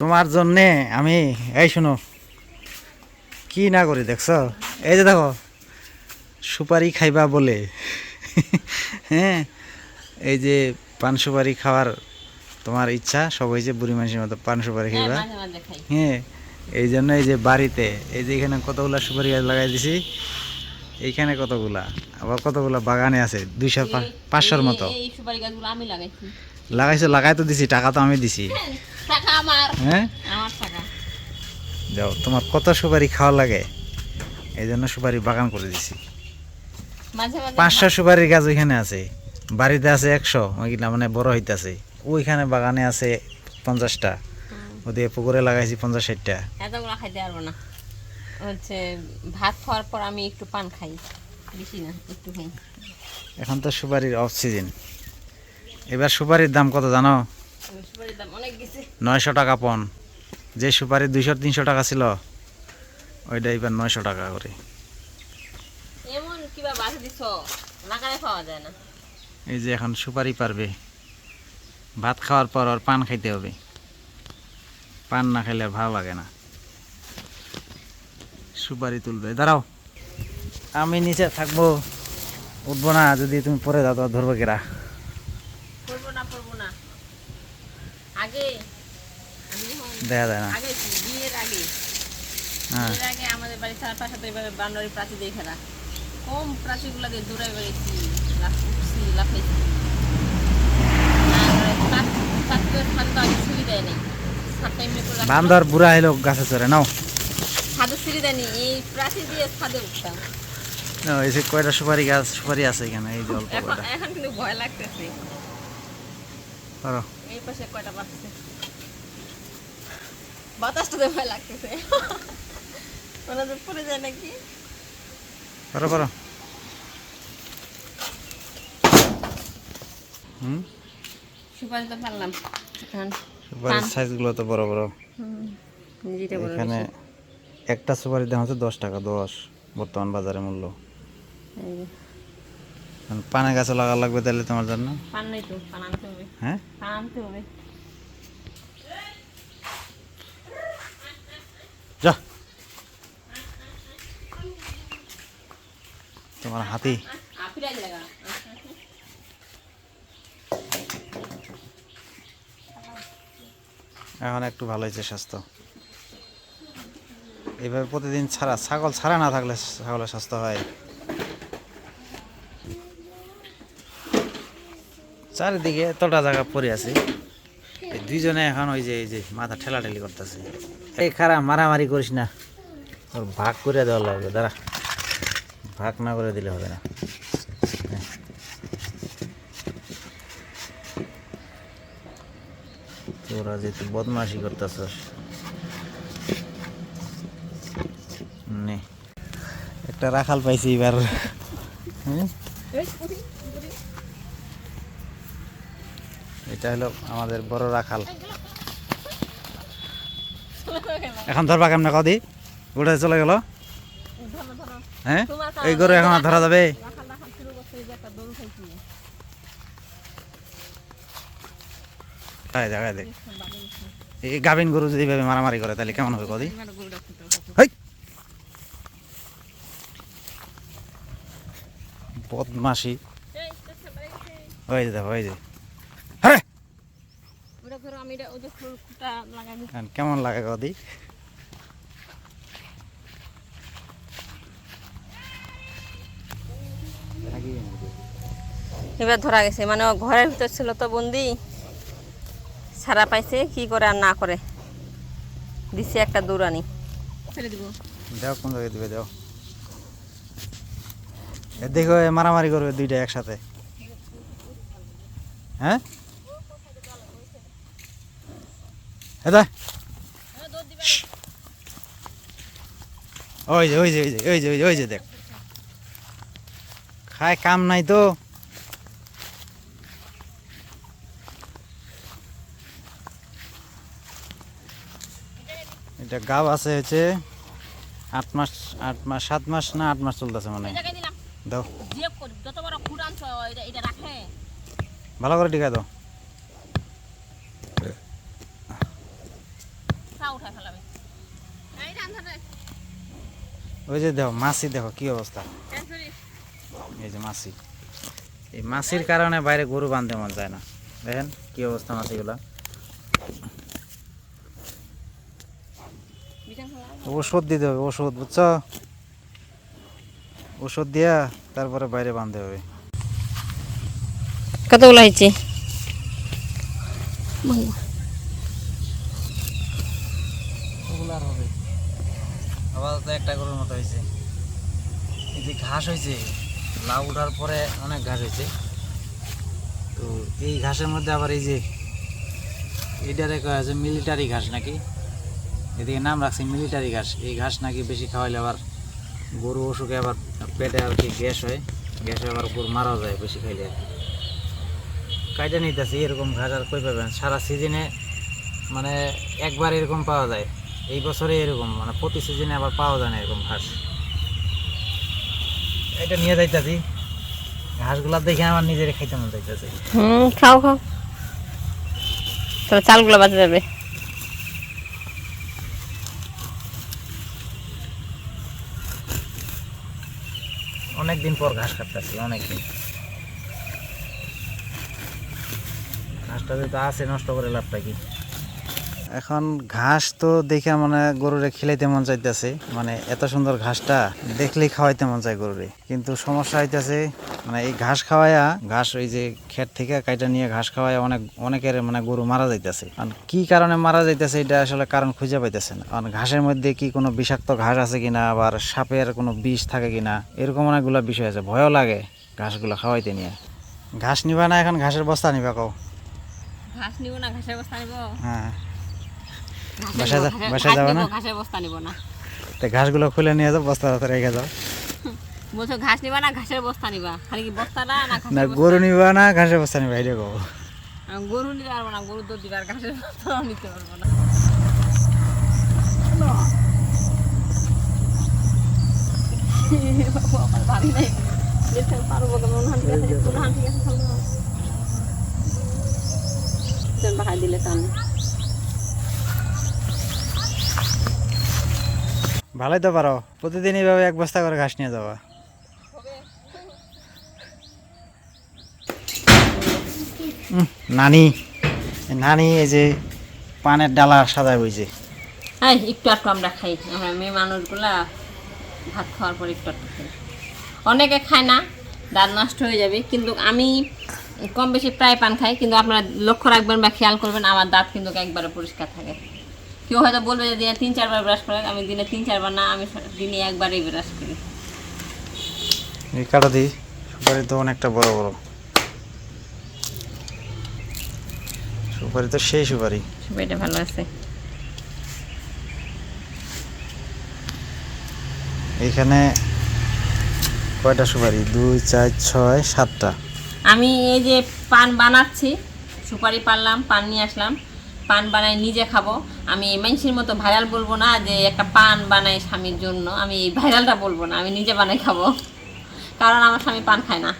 তোমার জন্যে আমি এই শোনো কি না করি দেখছ? এই যে দেখো সুপারি খাইবা বলে। হ্যাঁ এই যে পান সুপারি খাওয়ার তোমার ইচ্ছা সবাই যে বুড়ি মানুষের মতো পান সুপারি হ্যাঁ, খাইবা খাই। হ্যাঁ এই জন্য এই যে বাড়িতে এই যে এখানে কতগুলা সুপারি গাছ লাগাই দিছি এইখানে কতগুলা? আবার কতগুলা বাগানে আছে দুইশো পাঁচশোর মতো। সুপারি গাছগুলো আমি লাগাইছি। লাগাইছো লাগাই তো দিছি টাকা তো আমি দিছি। টাকা আমার। হ্যাঁ? আমার টাকা। যাও তোমার কত সুপারি খাওয়া লাগে? এই জন্য সুপারি বাগান করে দিছি। মাঝে মাঝে পাঁচশো সুপারির গাছ ওইখানে আছে। বাড়িতে আছে একশো ওইগুলা মানে বড় হইতাছে। ওইখানে বাগানে আছে পঞ্চাশটা। ওদিকে পুকুরে লাগাইছি পঞ্চাশ ষাটটা। এতগুলো খাইতে পারব না। হচ্ছে ভাত খাওয়ার পর আমি একটু পান খাই। বেশি না একটু এখন তো সুপারির অফ সিজন এবার সুপারির দাম কত জানো? নয়শো টাকা পন। যে সুপারি দুইশো তিনশো টাকা ছিল ওইটা এবার নয়শো টাকা করে। এই যে এখন সুপারি পারবে। ভাত খাওয়ার পর আর পান খাইতে হবে। পান না খাইলে আর ভালো লাগে না। সুপারি তুলবে। দাঁড়াও। আমি নিচে থাকব। উঠবো না যদি তুমি পরে যাও তো ধরবো কেরা পড়ব না পড়ব না আগে দেখা যায় না। আগে বিয়ের আগে। হ্যাঁ। বিয়ের আগে আমাদের বাড়ির চারপাশে তো এইভাবে বান্ডারি প্রাচী দিয়ে খেলা কম প্রাচীগুলো দিয়ে দৌড়াই বেড়েছি লাফ উঠছি লাফাইছি। ঠান্ডা দেয় নাই। বান্দর বুড়া হইল গাছে চড়ে নাও। ছাদে সিঁড়ি দেয়নি এই প্রাচী দিয়ে ছাদে উঠতাম। এই যে কয়টা সুপারি গাছ সুপারি আছে এখানে এই কয়টা। এখন কিন্তু ভয় লাগতেছে। করো এই পাশে কয়টা বাঁচছে বাতাসটাতে ভয় লাগতেছে। পড়ে যায় নাকি? করো করো হুম? সুপারি তো পারলাম। এখন সুপারির সাইজগুলো তো বড় বড়। বড় এখানে একটা সুপারির দাম হচ্ছে দশ টাকা দশ বর্তমান বাজারে মূল্য। পানে গাছে লাগা লাগবে তাহলে তোমার জন্য? পান নাই তো পান আনতে হবে। হ্যাঁ? পান আনতে হবে। যা। তোমার হাতি। এখন একটু ভালো হয়েছে স্বাস্থ্য। এইভাবে প্রতিদিন ছাড়া ছাগল ছাড়া না থাকলে ছাগলের স্বাস্থ্য হয়। চারিদিকে এতটা জায়গা পড়ে আছে। দুইজনে এখন ওই যে, এই যে মাথা ঠেলা ঠেলি করতেছে। এই খারাপ মারামারি করিস না। ওর ভাগ করে দেওয়া লাগবে, দাঁড়া। ভাগ না করে দিলে হবে না। হ্যাঁ। তোরা যে তুই বদমাশি করতেছস। একটা রাখাল পাইছি এবার। হুম? এটা হলো আমাদের বড় রাখাল। এখন ধরবা কেমনে কদি? উঠে চলে গেল? হ্যাঁ? এই গরু এখন আর ধরা যাবে? তাই এই গাভিন গরু যদি এইভাবে মারামারি করে, তাহলে কেমন হবে কদি? বদমাসি হয়ে যে দেখো, ওই যে হ্যাঁ ওটা ধরো আমি এটা ওই যে খুঁটা লাগাই এখন কেমন লাগে কদি এবার ধরা গেছে মানে ঘরের ভিতর ছিল তো বন্দি। ছাড়া পাইছে কি করে আর না করে। দিছে একটা দৌড়ানি। দেও কোন জায়গায় দিবে দেও। এ দেখো এ মারামারি করবে দুইটা একসাথে। হ্যাঁ? এটা ওই যে ওই যে ওই যে ওই যে ওই যে ওই যে দেখ। খায় কাম নাই তো। এটা গাব আছে হচ্ছে আট মাস আট মাস সাত মাস না আট মাস চলতেছে মানে দাও। ভালো করে টিকা দাও ছাড়া উঠায় ফেলাবে এই ধান ধরে ওই যে দেখো, মাছি দেখো কি অবস্থা। এই যে মাছি। এই মাছির কারণে বাইরে গরু বাঁধতে মন যায় না। দেখেন কি অবস্থা মাছিগুলা। ওষুধ দিতে হবে, ওষুধ, বুঝছ? ওষুধ দিয়া তারপরে বাইরে বাঁধতে হবে। কতগুলো হয়েছে? একটা গরুর মতো হয়েছে। এই যে ঘাস হয়েছে, লাউ উঠার পরে অনেক ঘাস হয়েছে। তো এই ঘাসের মধ্যে আবার এই যে এটারে কয়া আছে মিলিটারি ঘাস নাকি? এদিকে নাম রাখছে মিলিটারি ঘাস। এই ঘাস নাকি বেশি খাওয়াইলে আবার গরু অসুখে আবার পেটে আর কি গ্যাস হয়। গ্যাসে আবার গরু মারাও যায় বেশি খাইলে আর। কাইটা নিতেছে? এরকম ঘাস আর কই পাবেন? সারা সিজনে মানে একবার এরকম পাওয়া যায়। এই বছরে এরকম মানে প্রতি সিজনে আবার পাওয়া যায় না এরকম ঘাস। এটা নিয়ে যাইতাছি। ঘাসগুলা দেখে আমার নিজের খাইতে মন যাইতাছে। হুম খাও খাও। তবে চালগুলো বাজে যাবে। অনেক দিন পর ঘাস কাটতেছি অনেক দিন ঘাসটা যদি আছে নষ্ট করে লাভটা কি? এখন ঘাস তো দেখে মানে গরুরে খেলাইতে মন চাইতেছে। মানে এত সুন্দর ঘাসটা দেখলেই খাওয়াইতে মন চায় গরুরে। কিন্তু সমস্যা হইতেছে মানে এই ঘাস খাওয়ায়া ঘাস ওই যে ক্ষেত থেকে কাইটা নিয়ে ঘাস খাওয়ায়া অনেক অনেকের মানে গরু মারা যাইতেছে। কারণ কি কারণে মারা যাইতেছে এটা আসলে কারণ খুঁজে পাইতেছে না। কারণ ঘাসের মধ্যে কি কোনো বিষাক্ত ঘাস আছে কিনা আবার সাপের কোনো বিষ থাকে কিনা এরকম অনেকগুলো বিষয় আছে। ভয়ও লাগে ঘাসগুলো খাওয়াইতে নিয়ে। ঘাস নিবা না এখন ঘাসের বস্তা নিবা কও। ঘাস নিব না ঘাসের বস্তা নিব? হ্যাঁ। যাবে না? ঘাসের বস্তা নিব না। তো ঘাসগুলো খুলে নিয়ে যাও বস্তা হাতে রেখে যাও বলছো ঘাস নিবা না ঘাসের বস্তা নিবা? খালি কি না না বস্তা? গরু নিবা না ঘাসের বস্তা নিবা এটা আমি গরু নিতে পারব না গরু দুধ ঘাসের বস্তা পারব না। ভাবি নাই। পারব কেমন দিলে সামনে ভালোই তো পারো। প্রতিদিন এইভাবে এক বস্তা করে ঘাস নিয়ে যাবা। নানি নানি এই যে পানের ডালা সাজায় বইছে। হ্যাঁ একটু একটু আমরা খাই আমরা মেয়ে মানুষগুলা ভাত খাওয়ার পর একটু একটু খাই অনেকে খায় না, দাঁত নষ্ট হয়ে যাবে। কিন্তু আমি কম বেশি প্রায় পান খাই। কিন্তু আপনারা লক্ষ্য রাখবেন বা খেয়াল করবেন, আমার দাঁত কিন্তু একবারে পরিষ্কার থাকে কেউ হয়তো বলবে যে দিনে তিন চারবার ব্রাশ করে আমি দিনে তিন চারবার না আমি দিনে একবারই ব্রাশ করি। এই কাটা দিই সুপারি তো অনেকটা বড় বড়। সুপারি তো সেই সুপারি। সুপারিটা ভালো আছে। এখানে কয়টা সুপারি? দুই চার ছয় সাতটা। আমি এই যে পান বানাচ্ছি সুপারি পারলাম পান নিয়ে আসলাম। পান বানাই নিজে খাব। আমি মানুষের মতো ভাইরাল বলব না যে একটা পান বানাই স্বামীর জন্য। আমি এই ভাইরালটা বলব না আমি নিজে বানাই খাব। কারণ আমার স্বামী পান খায় না।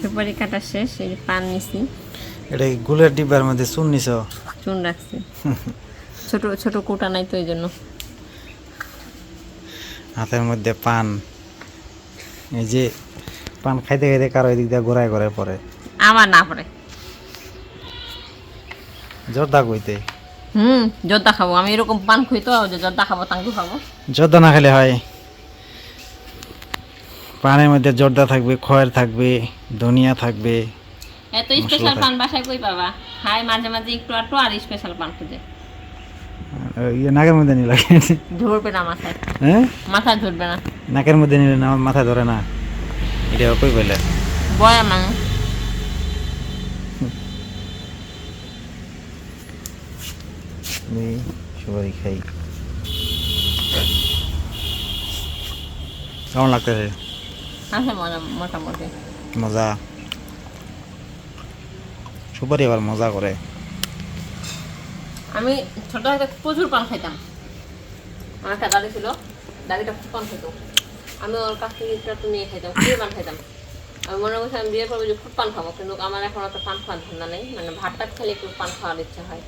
সুপারি কাটা শেষ এই পান নিছি। এটা গুলের ডিব্বার মধ্যে চুন নিছ? চুন রাখছি। ছোট ছোট কোটা নাই তো এই জন্য। হাতের মধ্যে পান। এই যে পান খাইতে খাইতে কারও এদিক দিয়ে ঘোরায় ঘোরায় পরে আমার না পড়ে। জর্দা কইতে? হুম জর্দা খাব। আমি এরকম পান খুই তো জর্দা খাব তাঙ্কু খাব। জর্দা না খেলে হয়। পানের মধ্যে জর্দা থাকবে খয়ের থাকবে ধনিয়া থাকবে এত স্পেশাল পান বাসায় কই পাবা? খাই মাঝে মাঝে একটু একটু আর স্পেশাল পান খুঁজে। ইয়ে নাকের মধ্যে না মাথায়। হ্যাঁ? মাথায় ধরবে না। নাকের মধ্যে নিলে না মাথায় ধরে না। এটা কই বলে? বয়া মানে। সুপারি খাই। কেমন লাগতেছে? মজা। সুপারি আবার মজা করে। আমি ছোট হাতে প্রচুর পান খাইতাম। আমার একটা দাদি ছিল, দাদিটা খুব পান খেত আমি ওর কাছ থেকে একটু একটু নিয়ে খাইতাম, খুবই পান খাইতাম। আমি মনে করছি আমি বিয়ের পর যে খুব পান খাব, কিন্তু আমার এখন অত পান খাওয়ার ধান্দা নেই। মানে ভাতটা খেলে একটু পান খাওয়ার ইচ্ছা হয়।